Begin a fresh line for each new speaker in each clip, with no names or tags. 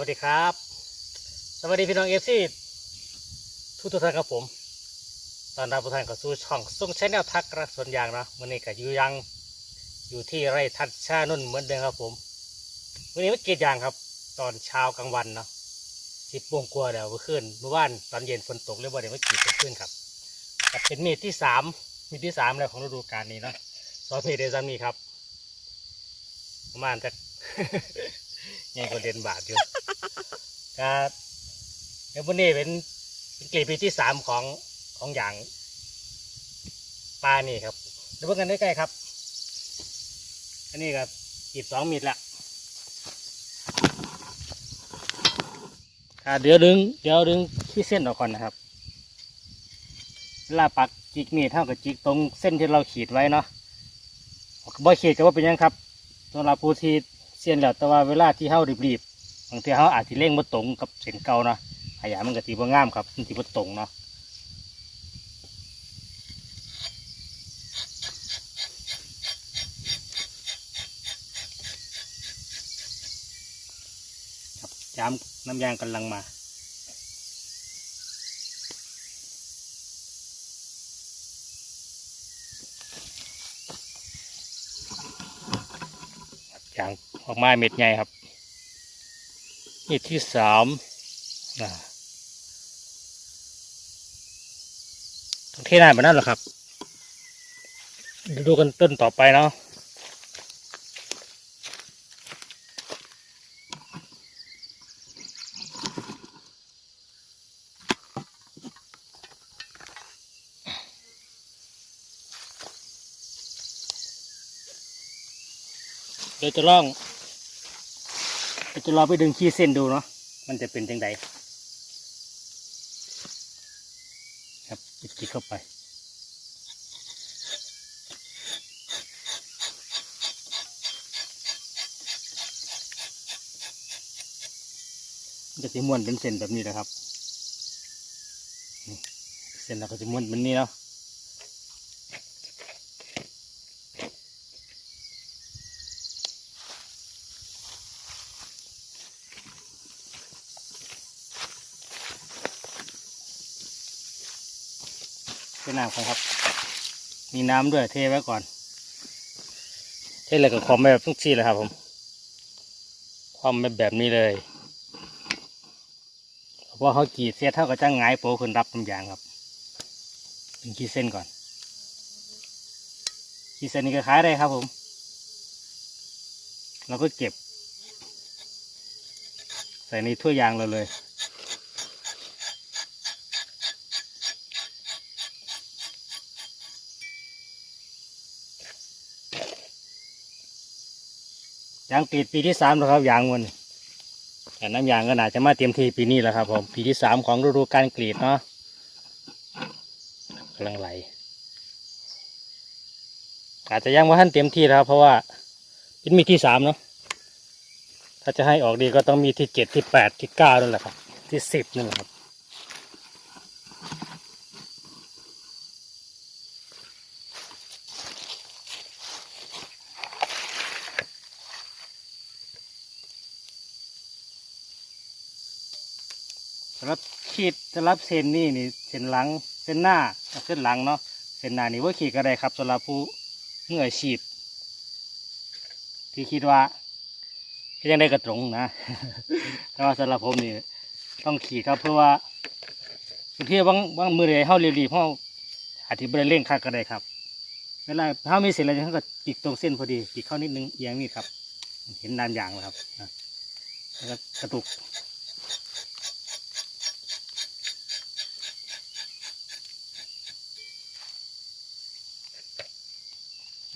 วัสดีครับ สวัสดีพี่น้องเอฟซีทุกทุกท่านครับผม ตอนรับทุกท่านเข้าสู่ช่องส่งใช้แนวทักรักสวนยางเนาะวันนี้ก็อยู่ยังอยู่ที่ไร่ทัดชานุ่นเหมือนเดิมครับผมวันนี้ไม่เกรีดยางครับ ตอนเช้ากลางวันเนาะสิบโมงกว่าเดี๋ยวเมื่อคืนเมื่อวานตอนเย็นฝนตกเลยว่าเดี๋ยวไม่กีดขึ้นครับก็เป็นมีดที่สามมีดที่สามแล้วของฤดูกาลนี้เนาะสองมีดเดซันมีครับประมาณจะ ยังก็เด่นบาทอยู่ ก็เดี๋ยววันนี้เป็นเป็นกลีบปีที่สามของของอย่างปลานี่ครับดี๋ยวเพิ่งกันใกล้ๆครับ อันนี้ก็กีบสองมิดละอ่าเดี๋ยวดึงเดี๋ยวดึงที่เส้นออกก่อนนะครับเวลาปักจิกมีดเท่ากับจิกตรงเส้นที่เราขีดไว้เนาะบ่ขีดก็ว่าเป็นยังครับสำหรับผู้ที่เส้นแล้วแต่ว่าเวลาที่เฮารีบ บางทีเขาอาจจะเล่งมาตรงกับเส้นเก่าเนาะขยะมันก็ตีบ่งามครับมันตีบ่ตรงเนาะครับย้ำน้ำยางกำลังมายางออกมาเม็ดใหญ่ครับ นี่ที่สามนะต้องเทน้าแบบนั้นเหรอครับเดี๋ยวดูกันต้นต่อไปเนาะเดี๋ยวจะล่อง จะรอไปดึงขี้เส้นดูเนาะมันจะเป็นยังไงครับจิกเข้าไปจะสิม้วนเป็นเส้นแบบนี้นะครับเส้นเราก็จะม้วนเป็นนี้เนาะ เป็นน้ำก่อนครับ มีน้ำด้วยเทไว้ก่อน เทเลยกับความแบบทุกทีเลยครับผม ความแบบแบบนี้เลยเพราะเขากีดเสียเท่ากับจ้างไงโปขึ้นรับน้ำยางครับเป็นขีดเส้นก่อน ขีดเส้นนี้ก็ขายได้ครับผม เราก็เก็บ ใส่ในถ้วยยางเราเลย ยางกรีดปีที่สามแล้วครับยางมันแต่น้ำยางก็น่าจะมาเตรียมทีปีนี้แล้วครับผมปีที่สามของฤดูการกรีดเนาะกำลังไหล อาจจะยังว่าท่านเตรียมที่แล้วครับเพราะว่าเป็นมีที่สามเนาะถ้าจะให้ออกดีก็ต้องมีที่เจ็ดที่แปดที่เก้านั่นแหละครับ ที่สิบนั่นแหละครับ สำหรับขีดสำหรับเส้นนี่นี่เส้นหลังเส้นหน้ากับเส้นหลังเนาะเส้นหน้านี่ว่าขีดก็ได้ครับสำหรับผู้เมื่ออาชีพที่คิดว่าเฮ็ยังได้กระตรงนะแต่ว่าสำหรับผมนี่ต้องขีดครับเพื่อว่าบางทีบางบางมือเลยเฮาเรียบๆเฮาอาจจะไม่ได้เร่งคักก็ได้ครับเวลาเฮามีเส้นอะไรเขาก็จิกตรงเส้นพอดีจิกเข้านิดนึงเอียงนี่ครับ เห็นนานอย่างแล้วครับแล้วก็กระตุก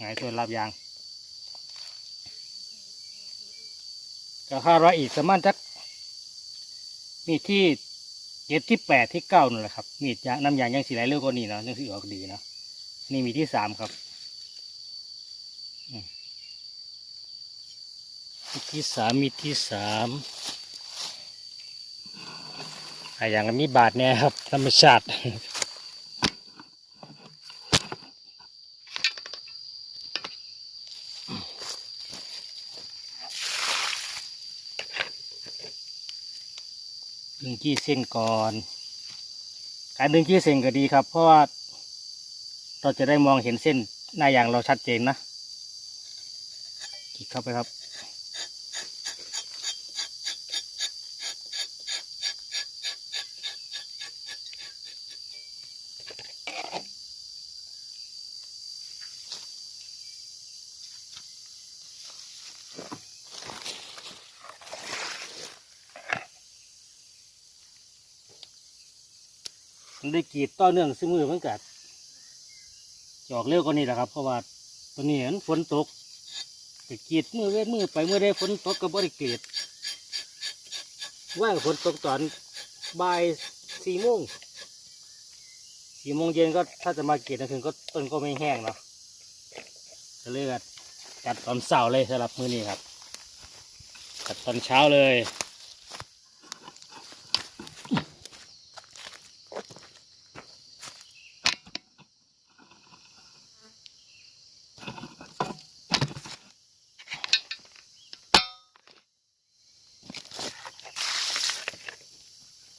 หงายตัวรับยาง ก็คาดว่าอีกประมาณจัก มีที่เจ็ดที่แปดที่เก้านั่นแหละครับ มีดยางน้ำยางยังสีไหลเร็วกว่านี้เนาะยังสีออกดีเนาะนี่มีที่สามครับมีที่สามมีที่สามอะอย่างมีบาทเนี่ยครับ ธรรมชาติ ดึงขี้เส้นก่อน การดึงขี้เส้นก็ดีครับ เพราะว่าเราจะได้มองเห็นเส้นหน้าอย่างเราชัดเจนนะขีดเข้าไปครับ มันได้กรีดต่อเนื่องซึ่มือมันกัดจอกเร็วกว่านี้แหละครับ เพราะว่าตัวนี้มันฝนตกไปกรีดมือเว้มือไปเมื่อได้ฝนตกก็บ่ได้กรีดว่างฝนตกตอนบ่ายสี่โมงสี่โมงเย็นก็ถ้าจะมาเกรีดนะถึงก็ต้นก็ไม่แห้งเนาะก็เลยกัดจัดตอนเสาร์เลยสำหรับมือนี้ครับจัดตอนเช้าเลย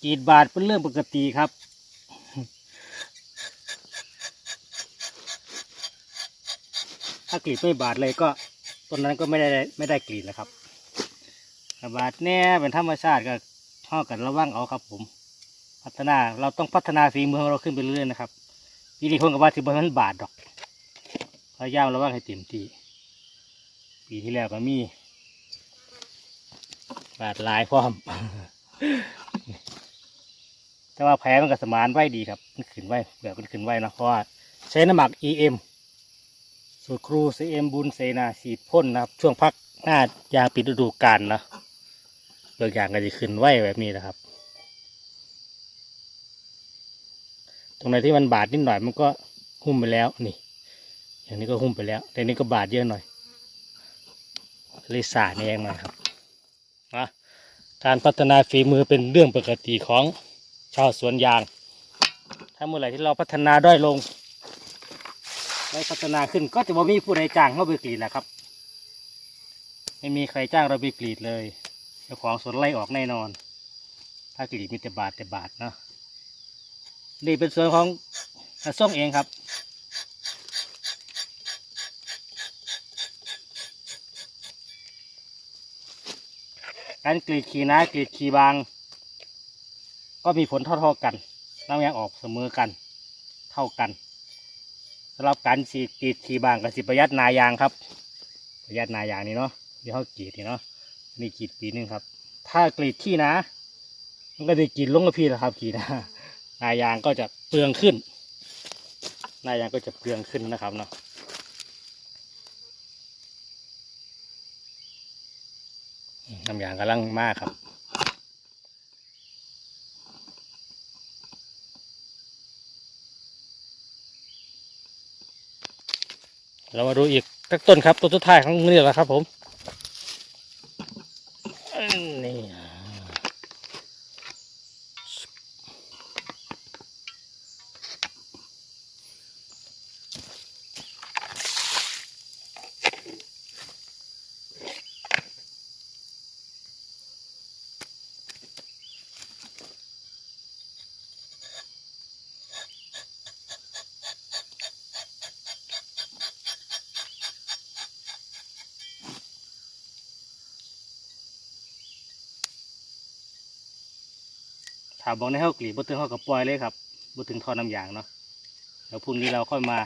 กรีดบาดเป็นเรื่องปกติครับถ้ากรีดไม่บาดเลยก็ต้นนั้นก็ไม่ได้ไม่ได้กรีดแล้วครับบาดแน่เป็นธรรมชาติก็เท่ากันระวังเอาครับ ผม พัฒนาเราต้องพัฒนาฝีมือของเราขึ้นไปเรื่อยๆนะครับปีนี้คนกับว่าที่บนมันบาดดอกพยายามระวังให้เต็มที่ปีที่แล้วก็มีบาดลายพร้อม แต่ว่าแผลมันก็สมานไว้ดีครับมันขึ้นไว้แบบมันขึ้นไว้นะเพราะว่าใช้น้ำหมัก EM สูตรครู CM บุญเสนาฉีดพ่นนะครับ ช่วงพักหน้ายางปิดฤดูกาลนะเบิกอย่างก็จะขึ้นไว้แบบนี้นะครับ ตรงไหนที่มันบาดนิดหน่อยมันก็หุ้มไปแล้วนี่ อย่างนี้ก็หุ้มไปแล้ว แต่นี้ก็บาดเยอะหน่อยเลยสาดแยงหน่อยครับนะการพัฒนาฝีมือเป็นเรื่องปกติของ ชาวสวนยาง ถ้าเมื่อไหร่ที่เราพัฒนาด้อยลงได้พัฒนาขึ้นก็จะบ่มีผู้ใดจ้างเข้าไปกรีดแหละครับ ไม่มีใครจ้างเราไปกรีดเลยเจ้าของสวนไล่ออกแน่นอน ถ้ากรีดมีแต่บาทแต่บาทเนาะนี่เป็นส่วนของอาส้มเองครับการกรีดขีนากรีดขีบาง ก็มีผลเท่าๆกันน้ำยางออกเสมอกัน เท่ากันสำหรับการสีกรีดขีบางกับสิประหยัดนายางครับ ประหยัดนายางนี่เนาะเดี๋ยวเขากรีดนี่เนาะนี่กรีดปีหนึงครับ ถ้ากรีดขี้นะ มันก็จะกรีดลงกับพี่แล้วครับขีดนะนายางก็จะเปลืองขึ้นนายางก็จะเปลืองขึ้นนะครับเนาะน้ำยางกำลังมากครับ เรามาดูอีกสักต้นครับต้นสุดท้ายของนี่แหละครับผมอันนี่ ถ้าบอกในห้ากรีดบ่ถึงห้ากับปล่อยเลยครับบ่ถึงทอน้ำยางเนาะแล้วพรุ่งนี้เราค่อยมา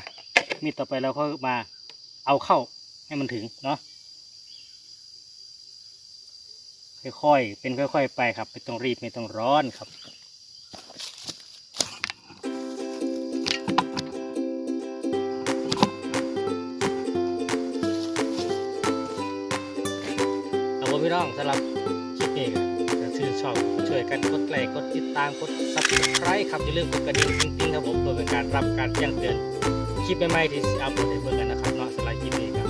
มีดต่อไปเราค่อยมาเอาเข้าให้มันถึงเนาะค่อยๆเป็นค่อย ๆ ไปครับไม่ต้องรีบไม่ต้องร้อนครับเอาผมพี่น้องสำหรับคลิปนี้ก็จะ ชื่นชอบช่วยกันกดไลค์กดติดตามกด subscribe ครับอย่าลืมกดกระดิ่งติ๊งๆครับผมเพื่อเป็นการรับการแจ้งเตือนคลิปใหม่ๆที่อัพโหลดให้เพื่อนกันนะครับเนาะสำหรับคลิปนี้ครับ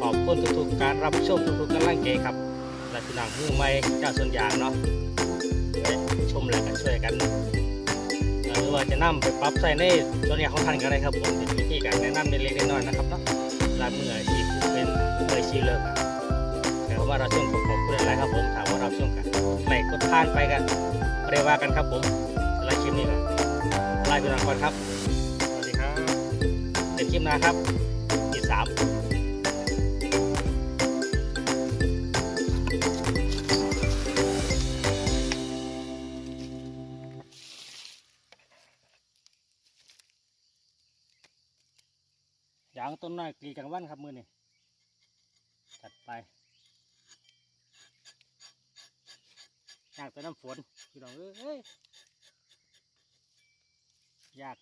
ขอบคุณทุกๆการรับชมทุกๆกำลังใจครับและพี่น้องมือใหม่เจ้าส่วนยางเนาะไปชมแล้วกันช่วยกันหรือว่าจะนำไปปรับใส่ในตัวนี้ของท่านก็ได้ครับผมเป็นวิธีการแนะนำเล็กๆน้อยๆนะครับเนาะสำหรับมืออาชีพผู้เป็นมืออาชีเลิกแต่ว่าเราช่วงขอบคุณอะไรครับผมถาม รารับชมกันไหนกดทานไปกันเรียกว่ากันครับผมสำหรับคลิปนี้ก็ลาไปก่อนครับ สวัสดีครับเป็นคลิปหนะครับที่สามยางต้นน้อยกรีกลางวันครับมือนี่จัดไป อยากแต่น้ำฝนพี่น้องเอ้ยอยาก